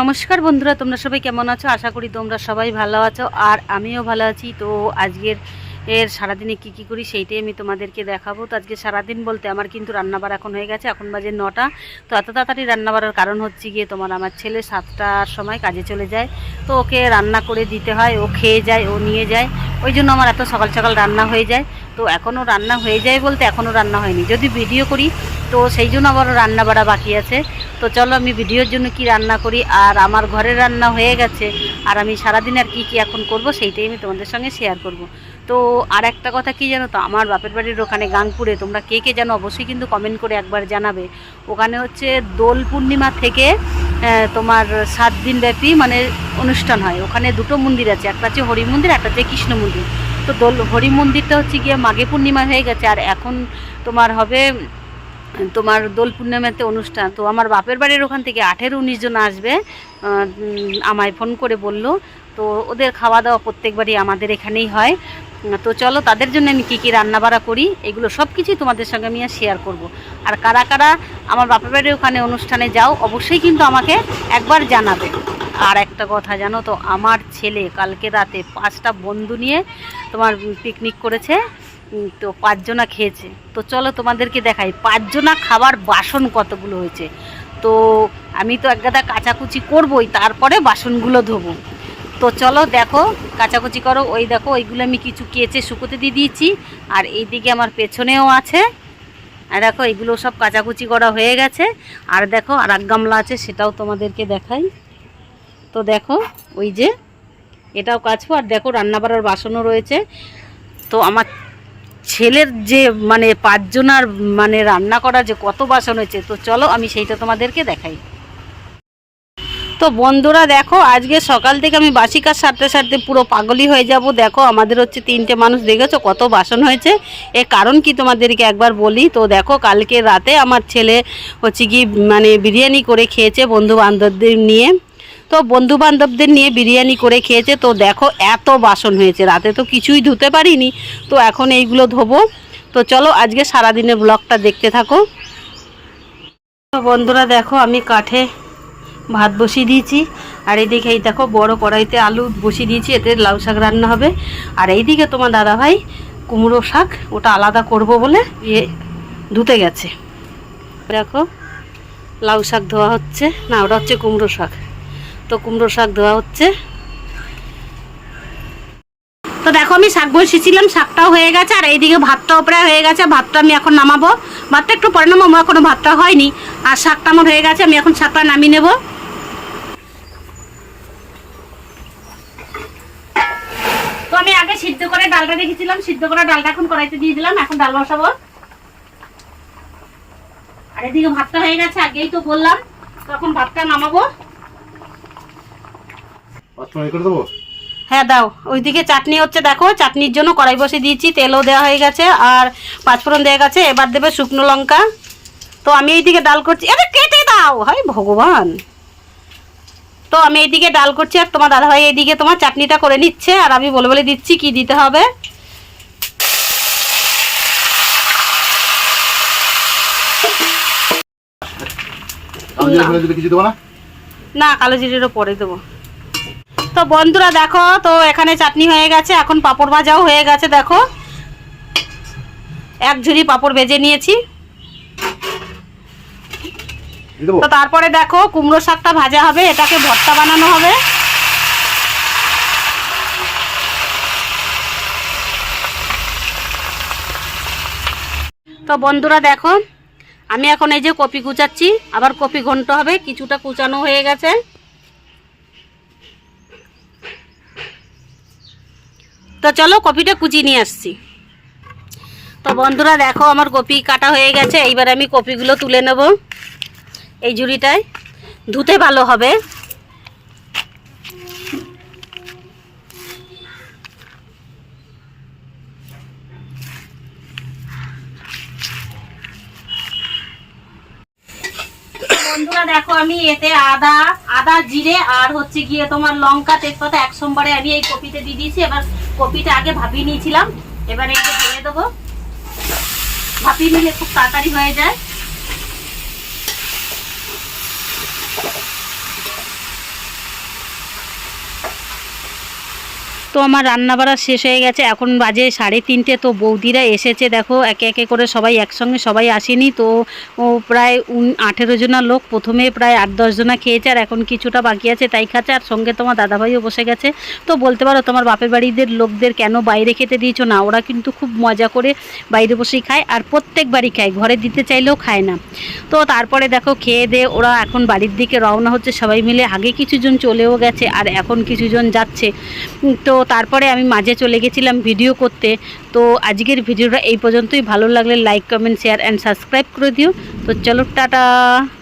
নমস্কার বন্ধুরা, তোমরা সবাই কেমন আছো? আশা করি তোমরা সবাই ভালো আছো আর আমিও ভালো আছি। তো আজকের এর সারাদিনে কি কি করি সেইটাই আমি তোমাদেরকে দেখাবো। তো আজকে সারাদিন বলতে আমার কিন্তু রান্নাবার এখন হয়ে গেছে, এখন বাজে নটা। তো এত তাড়াতাড়ি রান্না বাড়ার কারণ হচ্ছে গিয়ে তোমার আমার ছেলে সাতটার সময় কাজে চলে যায়। তো ওকে রান্না করে দিতে হয়, ও খেয়ে যায়, ও নিয়ে যায়। ওই জন্য আমার এত সকাল সকাল রান্না হয়ে যায়। তো এখনও রান্না হয়ে যায় বলতে এখনও রান্না হয়নি। যদি ভিডিও করি তো সেই জন্য আবারও রান্না বাড়া বাকি আছে। তো চলো আমি ভিডিওর জন্য কি রান্না করি আর আমার ঘরের রান্না হয়ে গেছে আর আমি সারাদিন আর কি কি এখন করব সেইটাই আমি তোমাদের সঙ্গে শেয়ার করব। তো আর একটা কথা কি জানো তো? আমার বাপের বাড়ির ওখানে গাংপুরে তোমরা কে কে জানো অবশ্যই কিন্তু কমেন্ট করে একবার জানাবে। ওখানে হচ্ছে দোল পূর্ণিমা থেকে তোমার সাত দিন ব্যাপী মানে অনুষ্ঠান হয়। ওখানে দুটো মন্দির আছে, একটা হচ্ছে হরি মন্দির, একটা হচ্ছে কৃষ্ণ মন্দির। তো দোল, হরি মন্দিরটা হচ্ছে গিয়ে মাঘে পূর্ণিমা হয়ে গেছে আর এখন তোমার হবে তোমার দোল পূর্ণিমাতে অনুষ্ঠান, তো আমার বাপের বাড়ির ওখান থেকে আঠেরো উনিশ জন আসবে আমায় ফোন করে বলল। তো ওদের খাওয়া দাওয়া প্রত্যেকবারই আমাদের এখানেই হয়। তো চলো, তাদের জন্য আমি কী কী রান্নাবাড়া করি, এগুলো সব কিছুই তোমাদের সঙ্গে আমি শেয়ার করব। আর কারা কারা আমার বাপের বাড়ির ওখানে অনুষ্ঠানে যাও, অবশ্যই কিন্তু আমাকে একবার জানাবে। আর একটা কথা জানো তো, আমার ছেলে কালকে রাতে পাঁচটা বন্ধু নিয়ে তোমার পিকনিক করেছে। তো পাঁচজনা খেয়েছে। তো চলো তোমাদেরকে দেখাই, পাঁচজনা খাবার বাসন কতগুলো হয়েছে। তো আমি তো একগাদা কাচাকুচি করবই, তারপরে বাসনগুলো ধোবো। তো চলো দেখো, কাচাকুচি করো। ওই দেখো, ওইগুলো আমি কিছু কেচে শুকোতে দিয়ে দিয়েছি, আর এই দিকে আমার পেছনেও আছে। আর দেখো এগুলো সব কাচাকুচি করা হয়ে গেছে। আর দেখো, আর এক গামলা আছে, সেটাও তোমাদেরকে দেখাই। তো দেখো, ওই যে এটাও কাছবো আর দেখো, রান্নাবাড়ার বাসনও রয়েছে। তো আমার ছেলের যে মানে পাঁচজনার মানে রান্না করা যে কত বাসন হয়েছে, তো চলো আমি সেইটা তোমাদেরকে দেখাই। তো বন্ধুরা দেখো, আজকে সকাল থেকে আমি বাসি কাজ সারতে সারতে পুরো পাগলই হয়ে যাব। দেখো, আমাদের হচ্ছে তিনটে মানুষ, দেখেছ কত বাসন হয়েছে? এর কারণ কি তোমাদেরকে একবার বলি? তো দেখো, কালকে রাতে আমার ছেলে হচ্ছে কি মানে বিরিয়ানি করে খেয়েছে বন্ধু বান্ধবদের নিয়ে। তো বন্ধু বান্ধবদের নিয়ে বিরিয়ানি করে খেয়েছে। তো দেখো, এত বাসন হয়েছে। রাতে তো কিছুই ধুতে পারিনি। তো এখন এইগুলো ধোবো। তো চলো, আজকে সারাদিনের ব্লগটা দেখতে থাকো। বন্ধুরা, দেখো, আমি কাঠে ভাত বসিয়ে দিয়েছি। আর এইদিকে এই দেখো, বড় কড়াইতে আলু বসিয়ে দিয়েছি। এতে লাউ শাক রান্না হবে। আর এইদিকে তোমার দাদা ভাই কুমড়ো শাক, ওটা আলাদা করব বলে ইয়ে ধুতে গেছে। দেখো, লাউ শাক ধোয়া হচ্ছে। না, ওটা হচ্ছে কুমড়ো শাক। তো কুমড়ো শাক ধোয়া হচ্ছে। তো দেখো আমি শাক বসিয়েছিলাম শাকটাও হয়ে গেছে, আর এইদিকে ভাতটাও প্রায় হয়ে গেছে, ভাতটা আমি এখন নামাবো। ভাতটা একটু পরে নামাবো কোনো ভাতটা হয়নি। আর শাকটা আমার হয়ে গেছে, আমি এখন শাকটা নামিয়ে নেব। তো আমি আগে সিদ্ধ করে ডালটা রেখেছিলাম, সিদ্ধ করে ডালটা এখন কড়াইতে দিয়ে দিলাম, এখন ডাল বসাবো। আর এদিকে ভাতটা হয়ে গেছে, আগেই তো বললাম তখন ভাতটা নামাবো। করে দেবো? হ্যাঁ দাও। ওইদিকে চাটনি হচ্ছে দেখো চাটনির জন্য কড়াই বসে দিয়েছি তেলও দেওয়া হয়ে গেছে আর পাঁচফোড়ন দেওয়া গেছে এবার দেবে শুকনো লঙ্কা। তো আমি এইদিকে ডাল করছি আরে কেটে দাও হাই ভগবান। তো আমি এইদিকে ডাল করছি আর তোমার দাদা দাদাভাই এইদিকে তোমার চাটনিটা করে নিচ্ছে আর আমি বলে বলে দিচ্ছি কি দিতে হবে। না। কালো জিরেরও পরে দেবো। তো বন্ধুরা দেখো তো এখানে চাটনি হয়ে গেছে এখন পাপড় ভাজাও হয়ে গেছে দেখো। এক ঝুড়ি পাপড় ভেজে নিয়েছি। তো তারপরে দেখো কুমড়ো শাকটা ভাজা হবে এটাকে ভর্তা বানানো হবে। তো বন্ধুরা দেখো আমি এখন এই যে কপি কুচাচ্ছি আবার কপি ঘন্ট হবে কিছুটা কুচানো হয়ে গেছে। তো চলো কপিটা কুচি নিয়ে আসছি। তো বন্ধুরা দেখো আমার কপি কাটা হয়ে গেছে, এইবার আমি কপিগুলো তুলে নেব এই ঝুড়িটায়। ধুতে ভালো হবে। বন্ধুরা, দেখো আমি এতে আদা আদা, জিরে আর হচ্ছে গিয়ে তোমার লঙ্কা, তেজপাতা এক সোমবারে আমি এই কপিতে দিয়ে দিয়েছি। এবার কপিটা আগে ভাপিয়ে নিয়েছিলাম। এবার এইটা দিয়ে দেবো। ভাপিয়ে নিলে খুব তাড়াতাড়ি হয়ে যায়। তো আমার রান্না বাড়া শেষ হয়ে গেছে। এখন বাজে সাড়ে তিনটে। তো বৌদিরা এসেছে, দেখো, একে একে করে সবাই একসঙ্গে সবাই আসেনি। তো প্রায় আঠেরো জনা লোক, প্রথমে প্রায় আট দশ জনা খেয়েছে, আর এখন কিছুটা বাকি আছে, তাই খাচ্ছে। আর সঙ্গে তোমার দাদাভাইও বসে গেছে। তো বলতে পারো, তোমার বাপের বাড়িদের লোকদের কেন বাইরে খেতে দিয়েছ? না, ওরা কিন্তু খুব মজা করে বাইরে বসেই খায়, আর প্রত্যেক বাড়ি খায়। ঘরে দিতে চাইলেও খায় না। তো তারপরে দেখো, খেয়ে দিয়ে ওরা এখন বাড়ির দিকে রওনা হচ্ছে সবাই মিলে। আগে কিছুজন চলেও গেছে, আর এখন কিছুজন যাচ্ছে। তো তারপরে আমি মাঝে চলে গেছিলাম ভিডিও করতে। তো আজকের ভিডিওটা এই পর্যন্তই। ভালো লাগলে like comment share and subscribe করে দিও। তো চলো, টাটা!